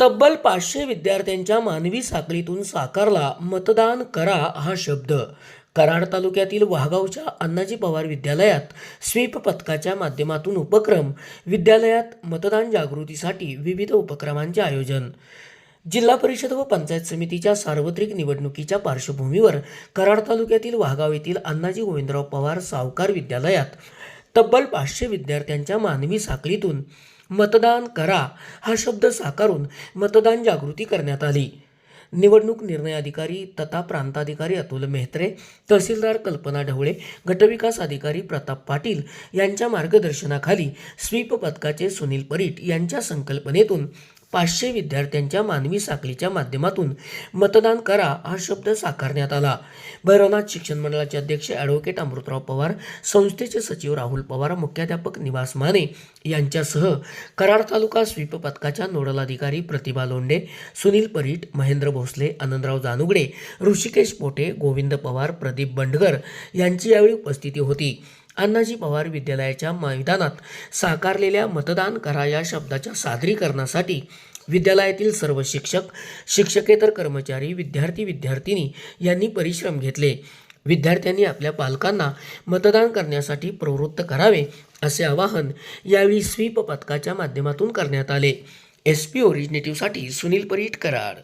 तब्बल पाचशे विद्यार्थ्यांच्या मानवी साखळीतून साकारला मतदान करा हा शब्द. कराड तालुक्यातील वाघावच्या अण्णाजी पवार विद्यालयात स्वीप पथकाच्या माध्यमातून उपक्रम विद्यालयात मतदान जागृतीसाठी विविध उपक्रमांचे आयोजन. जिल्हा परिषद व पंचायत समितीच्या सार्वत्रिक निवडणुकीच्या पार्श्वभूमीवर कराड तालुक्यातील वाघाव येथील अण्णाजी गोविंदराव पवार सावकार विद्यालयात तब्बल पाचशे विद्यार्थ्यांच्या मानवी साखळीतून मतदान करा हा शब्द साकारून मतदान जागृती करण्यात आली. निवडणूक निर्णय अधिकारी तथा प्रांताधिकारी अतुल मेहत्रे तहसीलदार कल्पना ढवळे गटविकास अधिकारी प्रताप पाटील यांच्या मार्गदर्शनाखाली स्वीप पथकाचे सुनील परीट यांच्या संकल्पनेतून पाचशे विद्यार्थ्यांच्या मानवी साखळीच्या माध्यमातून मतदान करा हा शब्द साकारण्यात आला. भैरवनाथ शिक्षण मंडळाचे अध्यक्ष ॲडव्होकेट अमृतराव पवार संस्थेचे सचिव राहुल पवार मुख्याध्यापक निवास माने यांच्यासह कराड तालुका स्वीप पथकाच्या नोडल अधिकारी प्रतिभा लोंडे सुनील परीट महेंद्र भोसले आनंदराव जानुगडे ऋषिकेश पोटे गोविंद पवार प्रदीप बंडगर यांची यावेळी उपस्थिती होती. अण्णाजी पवार विद्यालयाच्या मैदानात साकारलेल्या मतदान करा या शब्दाच्या सादरीकरणासाठी विद्यालयातील सर्व शिक्षक शिक्षकेतर कर्मचारी विद्यार्थी विद्यार्थिनी यांनी परिश्रम घेतले. विद्यार्थ्यांनी आपल्या पालकांना मतदान करण्यासाठी प्रवृत्त करावे असे आवाहन यावेळी स्वीप पथकाच्या माध्यमातून करण्यात आले. एस पी ओरिजिनेटिव्हसाठी सुनील परीट कराड.